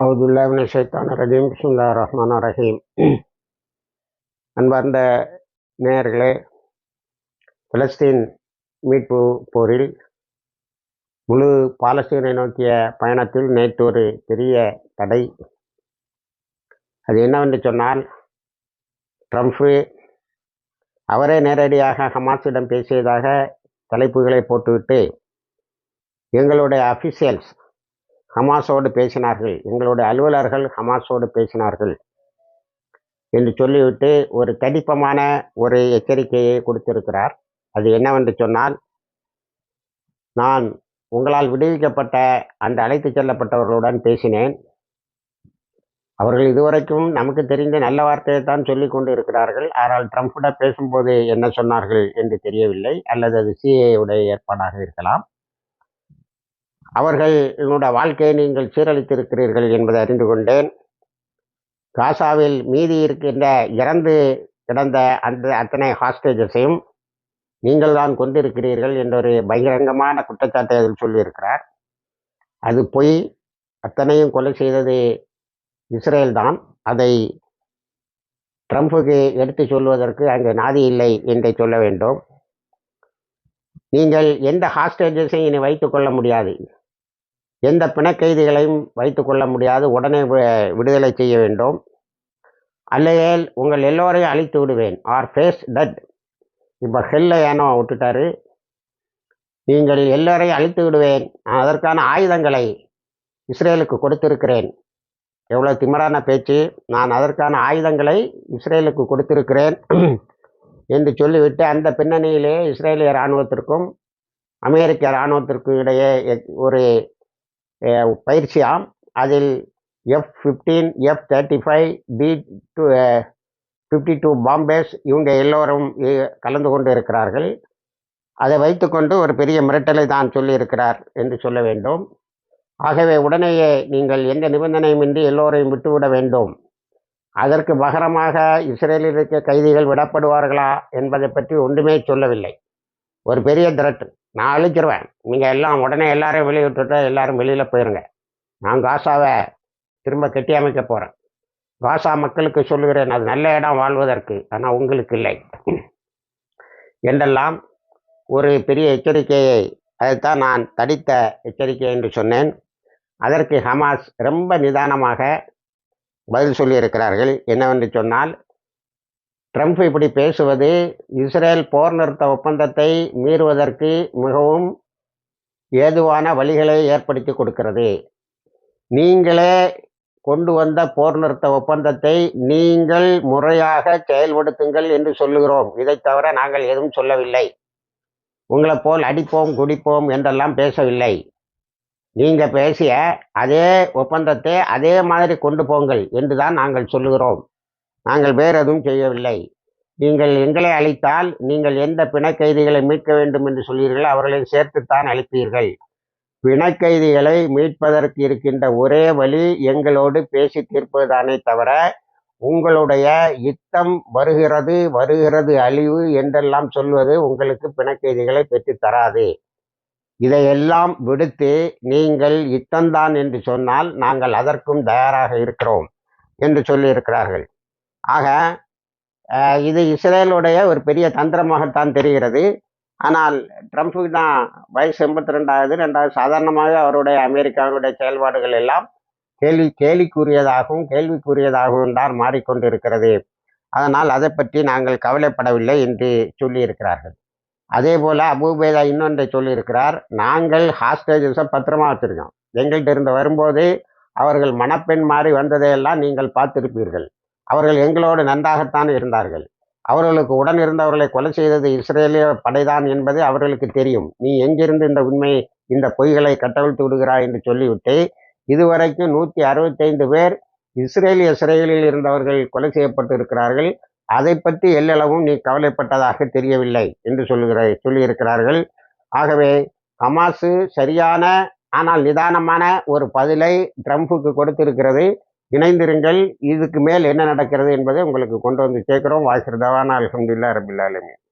அவதுல்லாவின சைத்தான ரஜீம் சுல்லா ரஹ்மான் ரஹீம் அன்பார்ந்த நேயர்களே பலஸ்தீன் மீட்பு போரில் முழு பாலஸ்தீனை நோக்கிய பயணத்தில் நேற்று ஒரு பெரிய தடை. அது என்னவென்று சொன்னால் ட்ரம்ப்பு அவரே நேரடியாக ஹமாஸிடம் பேசியதாக தலைப்புகளை போட்டுவிட்டு எங்களுடைய அஃபிஷியல்ஸ் ஹமாஸோடு பேசினார்கள். எங்களுடைய அலுவலர்கள் ஹமாஸோடு பேசினார்கள் என்று சொல்லிவிட்டு ஒரு கடிப்பமான ஒரு எச்சரிக்கையை கொடுத்திருக்கிறார். அது என்னவென்று சொன்னால் நான் உங்களால் விடுவிக்கப்பட்ட அந்த அழைத்து செல்லப்பட்டவர்களுடன் பேசினேன். அவர்கள் இதுவரைக்கும் நமக்கு தெரிந்த நல்ல வார்த்தையை தான் சொல்லி கொண்டு இருக்கிறார்கள் ஆனால் ட்ரம்ப்புடன் பேசும்போது என்ன சொன்னார்கள் என்று தெரியவில்லை. அல்லது அது சிஏவுடைய ஏற்பாடாக இருக்கலாம். அவர்கள் என்னுடைய வாழ்க்கையை நீங்கள் சீரழித்திருக்கிறீர்கள் என்பதை அறிந்து கொண்டேன். காசாவில் மீதி இருக்கின்ற இறந்து கிடந்த அந்த அத்தனை ஹாஸ்டேஜஸையும் நீங்கள் தான் கொண்டிருக்கிறீர்கள் என்றொரு பகிரங்கமான குற்றச்சாட்டை அதில் சொல்லியிருக்கிறார். அது பொய். அத்தனையும் கொலை செய்தது இஸ்ரேல் தான். அதை ட்ரம்ப்புக்கு எடுத்து சொல்வதற்கு அங்கே நாதி இல்லை என்று சொல்ல வேண்டும். நீங்கள் எந்த ஹாஸ்டேஜஸையும் இனி வைத்துக்கொள்ள முடியாது. எந்த பிணக்கைதிகளையும் வைத்து கொள்ள முடியாது. உடனே விடுதலை செய்ய வேண்டும். அல்லையேல் உங்கள் எல்லோரையும் அழித்து விடுவேன். ஆர் ஃபேஸ் டட் இப்போ ஹெல்ல ஏனோ விட்டுட்டாரு. நீங்கள் எல்லோரையும் அழித்து விடுவேன். நான் அதற்கான ஆயுதங்களை இஸ்ரேலுக்கு கொடுத்திருக்கிறேன். எவ்வளோ திமரான பேச்சு. நான் அதற்கான ஆயுதங்களை இஸ்ரேலுக்கு கொடுத்திருக்கிறேன். என்று சொல்லிவிட்டு அந்த பின்னணியிலே இஸ்ரேலிய இராணுவத்திற்கும் அமெரிக்க இராணுவத்திற்கும் இடையே ஒரு பயிற்சியாம். அதில் F fifteen F thirty five B two fifty two bombers இவங்க எல்லோரும் கலந்து கொண்டு இருக்கிறார்கள். அதை வைத்துக்கொண்டு ஒரு பெரிய மிரட்டலை தான் சொல்லியிருக்கிறார் என்று சொல்ல வேண்டும். ஆகவே உடனேயே நீங்கள் எந்த நிபந்தனையுமின்றி எல்லோரையும் விட்டுவிட வேண்டும். அதற்கு பகரமாக இஸ்ரேலில் இருக்க கைதிகள் விடப்படுவார்களா என்பதை பற்றி ஒன்றுமே சொல்லவில்லை. ஒரு பெரிய திரட்டு நான் அழிச்சிருவேன். நீங்கள் எல்லாம் உடனே எல்லாரையும் வெளியே விட்டுட்டு எல்லாரும் வெளியில் போயிருங்க. நான் காசாவை திரும்ப கட்டி அமைக்க போகிறேன் காசா மக்களுக்கு சொல்லுகிறேன். அது நல்ல இடம் வாழ்வதற்கு. ஆனால் உங்களுக்கு இல்லை. என்றெல்லாம் ஒரு பெரிய எச்சரிக்கையை அதைத்தான் நான் தடித்த எச்சரிக்கை என்று சொன்னேன். அதற்கு ஹமாஸ் ரொம்ப நிதானமாக பதில் சொல்லியிருக்கிறார்கள். என்னவென்று சொன்னால் ட்ரம்ப் இப்படி பேசுவது இஸ்ரேல் போர் நிறுத்த ஒப்பந்தத்தை மீறுவதற்கு மிகவும் ஏதுவான வழிகளை ஏற்படுத்தி கொடுக்கிறது. நீங்களே கொண்டு வந்த போர் நிறுத்த ஒப்பந்தத்தை நீங்கள் முறையாக செயல்படுத்துங்கள் என்று சொல்லுகிறோம். இதை தவிர நாங்கள் எதுவும் சொல்லவில்லை. உங்களை போல் அடிப்போம் குடிப்போம் என்றெல்லாம் பேசவில்லை. நீங்கள் பேசிய அதே ஒப்பந்தத்தை அதே மாதிரி கொண்டு போங்கள் என்று தான் நாங்கள் சொல்லுகிறோம். நாங்கள் வேறு எதுவும் செய்யவில்லை. நீங்கள் எங்களை அழித்தால் நீங்கள் எந்த பிணக்கைதிகளை மீட்க வேண்டும் என்று சொல்லீர்கள் அவர்களை சேர்த்துத்தான் அழைப்பீர்கள். பிணக்கைதிகளை மீட்பதற்கு இருக்கின்ற ஒரே வழி எங்களோடு பேசி தீர்ப்பதுதானே தவிர உங்களுடைய யுத்தம் வருகிறது வருகிறது அழிவு என்றெல்லாம் சொல்வது உங்களுக்கு பிணக்கைதிகளை பெற்று தராது. இதையெல்லாம் விடுத்து நீங்கள் யுத்தம்தான் என்று சொன்னால் நாங்கள் அதற்கும் தயாராக இருக்கிறோம் என்று சொல்லியிருக்கிறார்கள். ஆக இது இஸ்ரேலுடைய ஒரு பெரிய தந்திரமாகத்தான் தெரிகிறது. ஆனால் ட்ரம்ப்புக்கு தான் வயசு எண்பத்தி ரெண்டாவது ரெண்டாவது சாதாரணமாக அவருடைய அமெரிக்காவுடைய செயல்பாடுகள் எல்லாம் கேள்வி கேலிக்குரியதாகவும் கேள்விக்குரியதாகவும் தான் மாறிக்கொண்டிருக்கிறது. அதனால் அதை பற்றி நாங்கள் கவலைப்படவில்லை என்று சொல்லியிருக்கிறார்கள். அதே போல் அபூபேதா இன்னொன்றை சொல்லியிருக்கிறார். நாங்கள் ஹாஸ்டேஜஸை பத்திரமா வச்சுருக்கோம். எங்கள்கிட்ட இருந்து வரும்போது அவர்கள் மணப்பெண் மாறி வந்ததையெல்லாம் நீங்கள் பார்த்திருப்பீர்கள். அவர்கள் எங்களோடு நன்றாகத்தான் இருந்தார்கள். அவர்களுக்கு உடன் இருந்தவர்களை கொலை செய்தது இஸ்ரேலிய படைதான் என்பது அவர்களுக்கு தெரியும். நீ எங்கிருந்து இந்த உண்மை இந்த பொய்களை கட்டவிழ்த்து விடுகிறாய் என்று சொல்லிவிட்டு இதுவரைக்கும் நூற்றி அறுபத்தைந்து பேர் இஸ்ரேலிய சிறைகளில் இருந்தவர்கள் கொலை செய்யப்பட்டு இருக்கிறார்கள் அதை பற்றி எல்லளவும் நீ கவலைப்பட்டதாக தெரியவில்லை என்று சொல்லுகிற சொல்லியிருக்கிறார்கள். ஆகவே ஹமாஸு சரியான ஆனால் நிதானமான ஒரு பதிலை ட்ரம்ப்புக்கு கொடுத்திருக்கிறது. இணைந்திருங்கள். இதுக்கு மேல் என்ன நடக்கிறது என்பதை உங்களுக்கு கொண்டு வந்து சேர்க்கிறோம் வாய்ஸ் அலமதுல்லா ரபில்லாலுமே